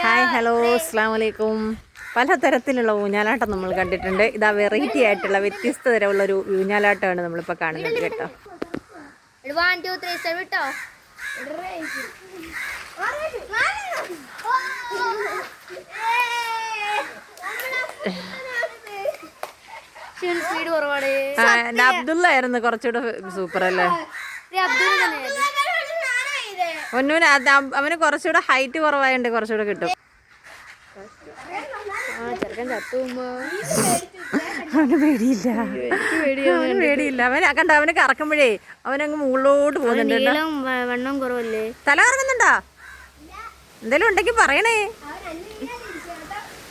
Hi hello അസ്സാം വലൈക്കും പലതരത്തിലുള്ള ഊഞ്ഞാലാട്ടം നമ്മൾ കണ്ടിട്ടുണ്ട്. ഇതാ വെറൈറ്റി ആയിട്ടുള്ള വ്യത്യസ്ത തരമുള്ള ഒരു ഊഞ്ഞാലാട്ടമാണ് നമ്മളിപ്പോൾ കാണുന്നത് കേട്ടോ. അബ്ദുള്ള ആയിരുന്നു കുറച്ചുകൂടെ സൂപ്പർ അല്ലേ? അബ്ദുള്ള. ഒന്നൂന് അത് അവ- അവന് കുറച്ചുകൂടെ ഹൈറ്റ് കുറവായതുകൊണ്ട് കുറച്ചുകൂടെ കിട്ടും. ആ ചെറുക്കൻ ചത്തുമ്പോ അവന് പേടിയില്ല. അവന് പേടിയില്ല. അവൻ കണ്ട അവന് കറക്കുമ്പോഴേ അവനങ്ങ് മുകളിലോട്ട് പോകുന്നുണ്ട് കേട്ടോ. വണ്ണം കുറവല്ലേ? തല കറങ്ങുന്നുണ്ടോ? എന്തേലും ഉണ്ടെങ്കിൽ പറയണേ.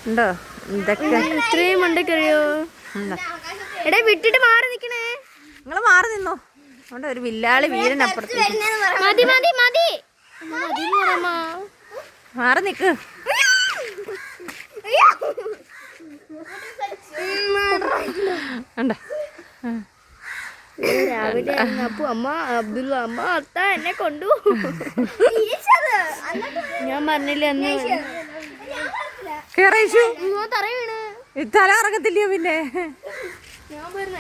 ഉണ്ടോ? ഇതൊക്കെ. ഇത്രയും മണ്ടക്കറിയോ ഉണ്ടോ? എടാ വിട്ടിട്ട് മാറി നിക്കണേ. നിങ്ങൾ മാറി നിന്നോ. അവിടെ ഒരു വില്ലാളി വീരനപ്പുറത്ത് മതി മതി മതി. മാറി നിക്ക്. രാവിലെ. അപ്പു അമ്മ അബ്ദുള്ള അമ്മ അത്ത എന്നെ കൊണ്ടു. ഞാൻ പറഞ്ഞില്ല അന്ന്? കേറേശു തല കറങ്ങത്തില്ലയോ പിന്നെ? ഞാൻ പോയിരുന്നു.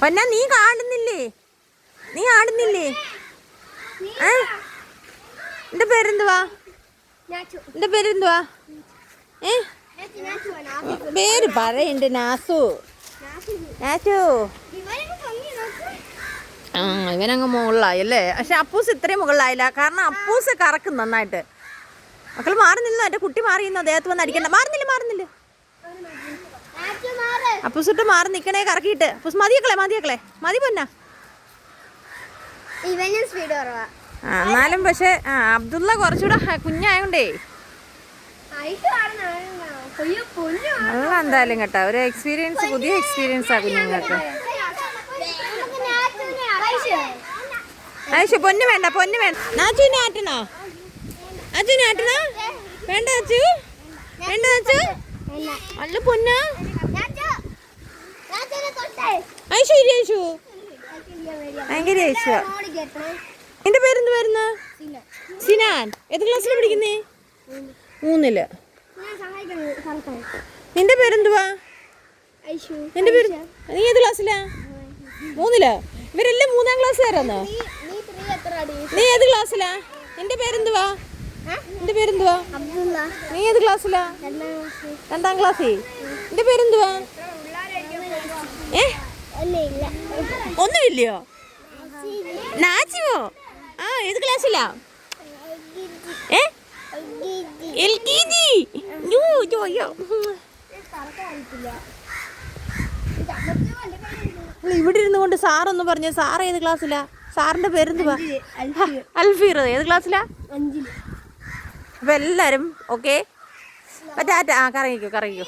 പൊന്ന നീ കാണുന്നില്ലേ? നീ ആടുന്നില്ലേ? ഏ? എന്റെ പേരെന്തുവാ? എന്റെ പേരെന്തുവാ? ഏ? പേര് പറയണ്ട് നാസു. നാസു. ആ ഇവനങ്ങ് മുകളിലായി അല്ലേ? പക്ഷെ അപ്പൂസ് ഇത്രയും മുകളിലായില്ല. കാരണം അപ്പൂസ് കറക്കും നന്നായിട്ട്. മക്കൾ മാറുന്നില്ലെന്നോ എന്റെ കുട്ടി മാറി അദ്ദേഹത്ത് ദേഹത്ത് വന്ന് അടിക്കണ്ട. മാറുന്നില്ല മാറുന്നില്ല. അപ്പുസുട്ട് മാറി നിക്കണേ കറക്കിയിട്ട്. അപ്പുസ് മതിയക്കളെ മതിയക്കളെ. മതി പൊന്ന. എന്നാലും പക്ഷെ അബ്ദുള്ള കുറച്ചുകൂടെ കുഞ്ഞായോണ്ടേ. നല്ല എന്തായാലും കേട്ടോ ഒരു എക്സ്പീരിയൻസ് പുതിയ എക്സ്പീരിയൻസ് ആ കുഞ്ഞുങ്ങൾക്ക്. ആയിഷ പൊന്നു വേണ്ട പൊന്നു വേണ്ട. നാച്ചുവിനെ ആട്ടണോ? അച്ചുവിനെ ആട്ടണോ വേണ്ട അച്ചു വേണ്ട അച്ചു അല്ല പൊന്ന. ഐശു ഇരി ഐശു ഭയങ്കര ഐശു എന്റെ പേരെന്ത് വരുന്ന സിനാൻ. ഏത് ക്ലാസ്സിൽ പഠിക്കുന്നേ? മൂന്നിൽ. നിന്റെ പേരെന്തുവാ? നിന്റെ പേര് നീ ഏത് ക്ലാസ്സിലാ? മൂന്നിൽ. ഇവരെല്ലാം മൂന്നാം ക്ലാസ്സുകാരാന്നോ? നീ ഏത് ക്ലാസ്സിലാ? നിന്റെ പേരെന്തുവാ? നിന്റെ പേരെന്തുവാ? നീ ഏത് ക്ലാസ്സിലാ? രണ്ടാം ക്ലാസ്സിൽ. നിന്റെ പേരെന്തുവാ? ഏ? ഒന്നുമില്ലയോ? നാച്ചുവോ ആ ഏത് ക്ലാസ്സിലാ? ഏ? L K G. ഇവിടെ ഇരുന്നു കൊണ്ട് സാറൊന്ന് പറഞ്ഞു സാർ ഏത് ക്ലാസ്സിലാ? സാറിന്റെ പേരെന്തുവാ? അൽഫീർ. ഏത് ക്ലാസ്സിലാ? അപ്പൊ എല്ലാരും ഓക്കെ ടാറ്റ ആ കറങ്ങിക്കോ കറങ്ങിക്കോ.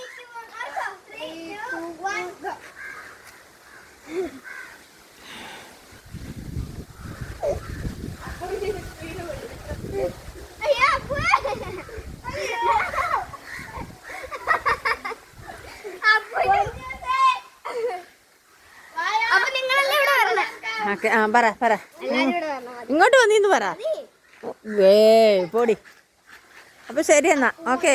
ആ പറ പറ. ഇങ്ങോട്ട് വന്നിന്ന് പറ. വേ പോടി. അപ്പൊ ശരി എന്നാ. ഓക്കെ.